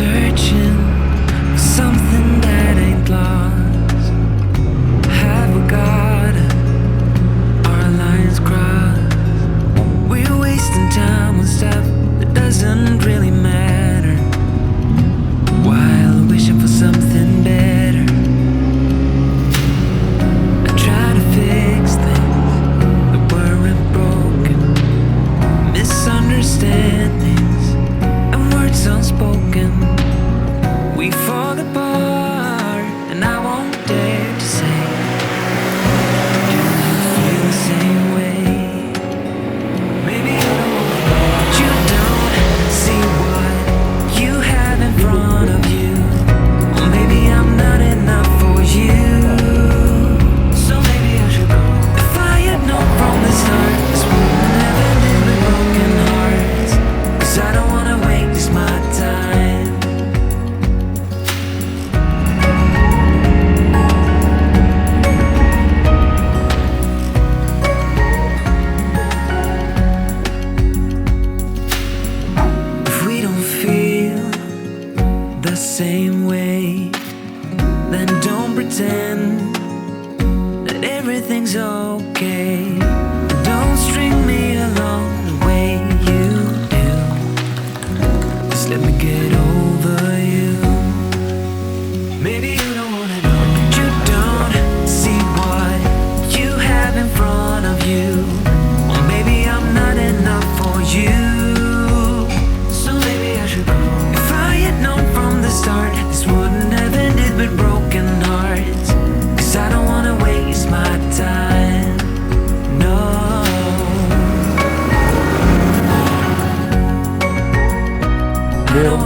Searching for something that ain't lost. Have we got our lines crossed? We're wasting time on stuff that doesn't really matter. While wishing for something better. I try to fix things that weren't broken. Misunderstandings same way, then don't pretend that everything's okay.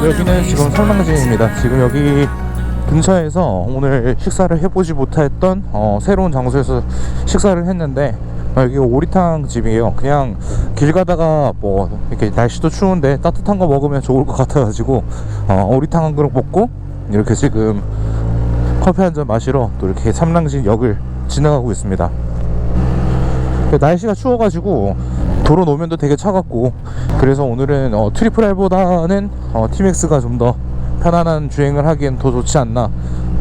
여기는 지금 설망진입니다. 지금 여기 근처에서 오늘 식사를 해보지 못했던 어, 새로운 장소에서 식사를 했는데 어, 여기 오리탕 집이에요. 그냥 길 가다가 뭐 이렇게 날씨도 추운데 따뜻한 거 먹으면 좋을 것 같아가지고 어, 오리탕 한 그릇 먹고 이렇게 지금 커피 한 잔 마시러 또 이렇게 삼랑진 역을 지나가고 있습니다. 날씨가 추워가지고 도로 노면도 되게 차갑고 그래서 오늘은 어, 트리플 R보다는 어, 티맥스가 좀 더 편안한 주행을 하기엔 더 좋지 않나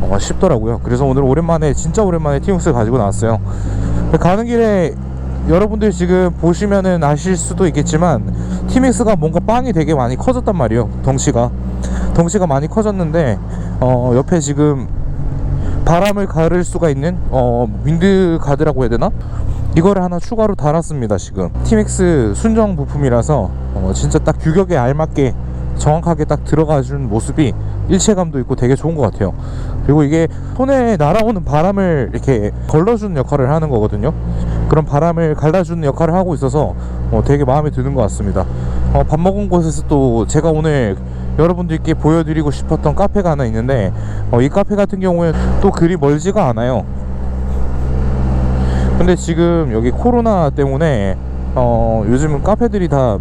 어, 싶더라고요. 그래서 오늘 오랜만에 진짜 오랜만에 티맥스 가지고 나왔어요. 가는 길에 여러분들 지금 보시면은 아실 수도 있겠지만 티맥스가 뭔가 빵이 되게 많이 커졌단 말이에요. 덩치가. 덩치가 많이 커졌는데 어, 옆에 지금 바람을 가를 수가 있는 어 윈드 가드라고 해야 되나? 이거를 하나 추가로 달았습니다 지금. 티맥스 순정 부품이라서 어, 진짜 딱 규격에 알맞게 정확하게 딱 들어가준 모습이 일체감도 있고 되게 좋은 것 같아요. 그리고 이게 손에 날아오는 바람을 이렇게 걸러주는 역할을 하는 거거든요. 그런 바람을 갈라주는 역할을 하고 있어서 어, 되게 마음에 드는 것 같습니다. 어, 밥 먹은 곳에서 또 제가 오늘 여러분들께 보여드리고 싶었던 카페가 하나 있는데 어, 이 카페 같은 경우에 또 그리 멀지가 않아요. 근데 지금 여기 코로나 때문에 어, 요즘은 카페들이 다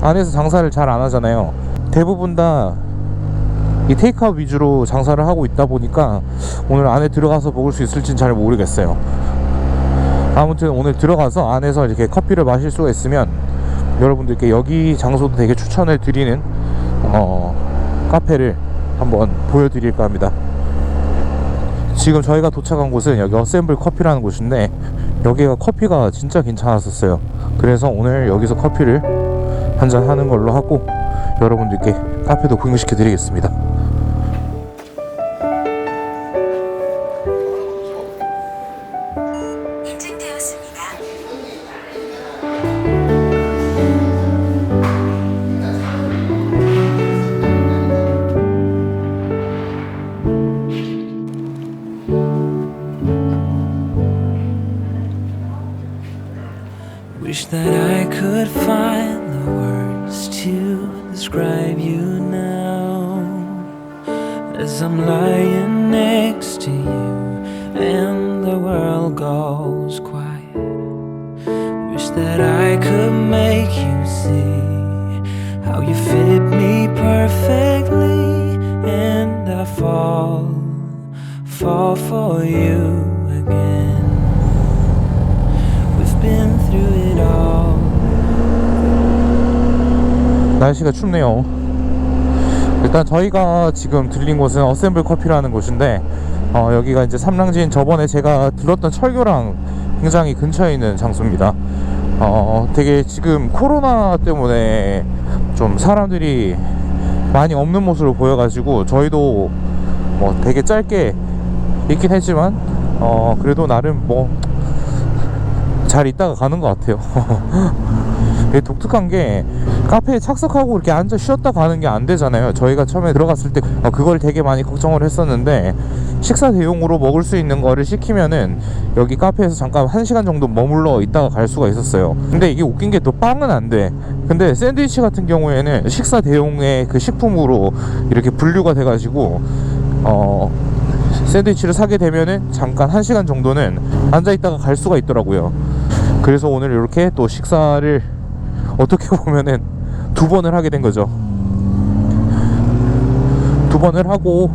안에서 장사를 잘 안 하잖아요. 대부분 다 이 테이크아웃 위주로 장사를 하고 있다 보니까 오늘 안에 들어가서 먹을 수 있을진 잘 모르겠어요. 아무튼 오늘 들어가서 안에서 이렇게 커피를 마실 수가 있으면 여러분들께 여기 장소도 되게 추천을 드리는 어, 카페를 한번 보여드릴까 합니다. 지금 저희가 도착한 곳은 여기 어셈블 커피라는 곳인데 여기가 커피가 진짜 괜찮았었어요. 그래서 오늘 여기서 커피를 한잔 하는 걸로 하고 여러분들께 카페도 구경시켜 드리겠습니다. Wish that I could find the words to describe you now as I'm lying next to you and the world goes quiet. Wish that I could make you see how you fit me perfectly and I fall, fall for you again. We've been. 날씨가 춥네요. 일단 저희가 지금 들린 곳은 어셈블 커피라는 곳인데 어, 여기가 이제 삼랑진 저번에 제가 들렀던 철교랑 굉장히 근처에 있는 장소입니다. 어, 되게 지금 코로나 때문에 좀 사람들이 많이 없는 모습을 보여가지고 저희도 뭐 되게 짧게 있긴 했지만 어, 그래도 나름 뭐 잘 있다가 가는 것 같아요. 되게 독특한 게 카페에 착석하고 이렇게 앉아 쉬었다 가는 게 안 되잖아요. 저희가 처음에 들어갔을 때 어, 그걸 되게 많이 걱정을 했었는데 식사 대용으로 먹을 수 있는 거를 시키면은 여기 카페에서 잠깐 한 시간 정도 머물러 있다가 갈 수가 있었어요. 근데 이게 웃긴 게 또 빵은 안 돼. 근데 샌드위치 같은 경우에는 식사 대용의 그 식품으로 이렇게 분류가 돼 가지고 어 샌드위치를 사게 되면은 잠깐 한 시간 정도는 앉아 있다가 갈 수가 있더라고요. 그래서 오늘 이렇게 또 식사를 어떻게 보면은 두 번을 하게 된 거죠. 두 번을 하고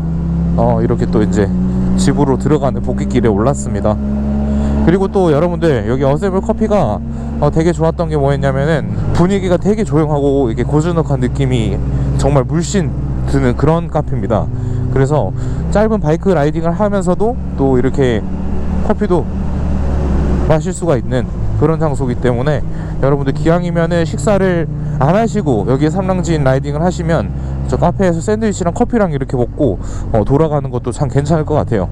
어 이렇게 또 이제 집으로 들어가는 복귀길에 올랐습니다. 그리고 또 여러분들 여기 어세블 커피가 어, 되게 좋았던 게 뭐였냐면은 분위기가 되게 조용하고 이게 고즈넉한 느낌이 정말 물씬 드는 그런 카페입니다. 그래서 짧은 바이크 라이딩을 하면서도 또 이렇게 커피도 마실 수가 있는 그런 장소이기 때문에 여러분들 기왕이면은 식사를 안 하시고 여기에 삼랑진 라이딩을 하시면 저 카페에서 샌드위치랑 커피랑 이렇게 먹고 어, 돌아가는 것도 참 괜찮을 것 같아요.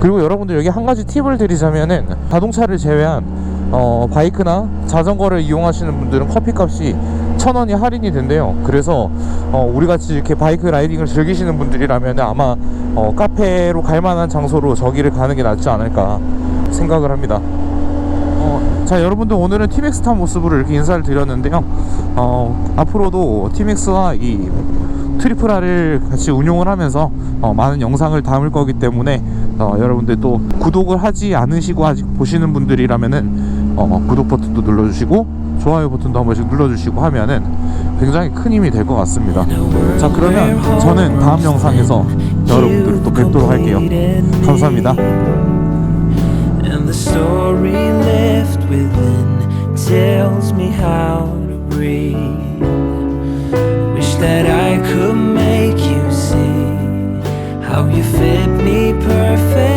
그리고 여러분들 여기 한 가지 팁을 드리자면은 자동차를 제외한 어, 바이크나 자전거를 이용하시는 분들은 커피값이 천 원이 할인이 된대요. 그래서 어, 우리 같이 이렇게 바이크 라이딩을 즐기시는 분들이라면 아마 어, 카페로 갈 만한 장소로 저기를 가는 게 낫지 않을까 생각을 합니다. 어, 자 여러분들 오늘은 티맥스 탄 모습으로 이렇게 인사를 드렸는데요. 어, 앞으로도 티맥스와 이 트리플 R을 같이 운용을 하면서 어, 많은 영상을 담을 거기 때문에 어, 여러분들 또 구독을 하지 않으시고 아직 보시는 분들이라면은 어, 구독 버튼도 눌러주시고 좋아요 버튼도 한 번씩 눌러주시고 하면은 굉장히 큰 힘이 될 것 같습니다. 자 그러면 저는 다음 영상에서 여러분들을 또 뵙도록 할게요. 감사합니다. And the story left within tells me how to breathe. Wish that I could make you see how you fit me perfect.